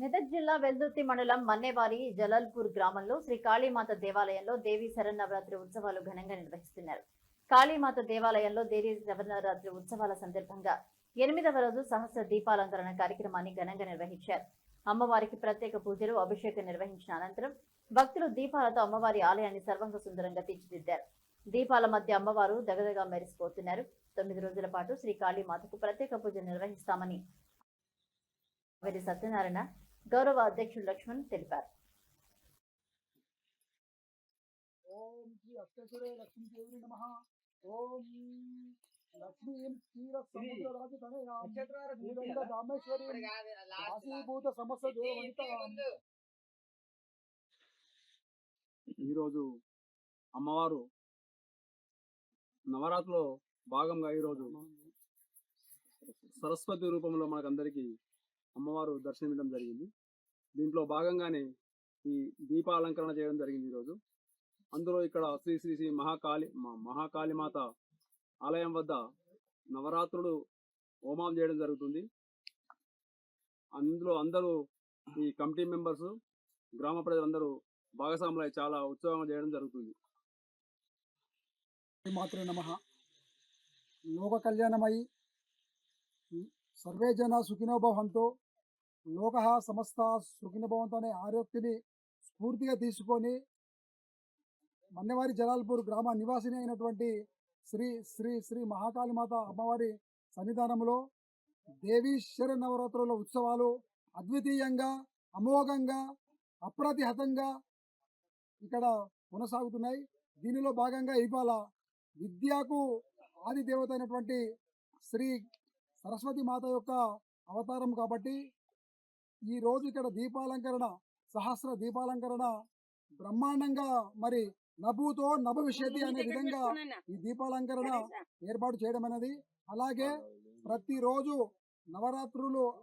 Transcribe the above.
మెదక్ జిల్లా వెల్దుర్తి మండలం మన్నేవారి జలల్పూర్ గ్రామంలో శ్రీ కాళీమాత దేవాలయంలో దేవి శరన్నవరాత్రి ఉత్సవాలు ఘనంగా నిర్వహిస్తున్నారు. కాళీమాత దేవాలయంలో దేవి శరన్నవరాత్రి ఉత్సవాల సందర్భంగా ఎనిమిదవ రోజు సహస్ర దీపాలంకరణ కార్యక్రమాన్ని ఘనంగా నిర్వహించారు. అమ్మవారికి ప్రత్యేక పూజలు అభిషేకం నిర్వహించిన అనంతరం భక్తులు దీపాలతో అమ్మవారి ఆలయాన్ని సర్వంగ సుందరంగా తీర్చిదిద్దారు. దీపాల మధ్య అమ్మవారు దగదగా మెరిసిపోతున్నారు. తొమ్మిది రోజుల పాటు శ్రీ కాళీమాతకు ప్రత్యేక పూజ నిర్వహిస్తామని వీరి సత్యనారాయణ గౌరవ అధ్యక్షుడు లక్ష్మణ్ తెలిపారు. ఓం శ్రీ అష్టసురే లక్ష్మీదేవి నమ. ఓం లక్ష్మీం క్షీర సముద్ర రాజతనయాం శ్రీరంగ రామేశ్వరి కాశీభూత సమస్త దేవనిత ఈరోజు అమ్మవారు నవరాత్రిలో భాగంగా ఈరోజు సరస్వతి రూపంలో మనకందరికీ అమ్మవారు దర్శనమివ్వడం జరిగింది. దీంట్లో భాగంగానే ఈ దీపాలంకరణ చేయడం జరిగింది ఈరోజు. అందులో ఇక్కడ శ్రీ శ్రీ శ్రీ మహాకాళి మ- మహాకాళిమాత ఆలయం వద్ద నవరాత్రులు హోమం చేయడం జరుగుతుంది. అందులో అందరూ ఈ కమిటీ మెంబర్స్ గ్రామ ప్రజలందరూ భాగస్వాములై చాలా ఉత్సవంగా చేయడం జరుగుతుంది. మాతృ నమ. లోక కళ్యాణమై సర్వే జన సుఖినోభవంతో లోక సమస్త సుఖినో అనే ఆరోక్తిని స్ఫూర్తిగా తీసుకొని మన్నెవారి జలాల్పూర్ గ్రామ నివాసిని అయినటువంటి శ్రీ శ్రీ శ్రీ మహాకాళిమాత అమ్మవారి సన్నిధానంలో దేవీశ్వర నవరాత్రుల ఉత్సవాలు అద్వితీయంగా అమోఘంగా అప్రతిహతంగా ఇక్కడ కొనసాగుతున్నాయి. దీనిలో భాగంగా ఇవాళ విద్యకు ఆది దేవత అయినటువంటి శ్రీ సరస్వతి మాత యొక్క అవతారం కాబట్టి ఈ రోజు ఇక్కడ దీపాలంకరణ సహస్ర దీపాలంకరణ బ్రహ్మాండంగా మరి నభూతో నభవిష్యతి అనే విధంగా ఈ దీపాలంకరణ ఏర్పాటు చేయడం అనేది. అలాగే ప్రతిరోజు నవరాత్రులు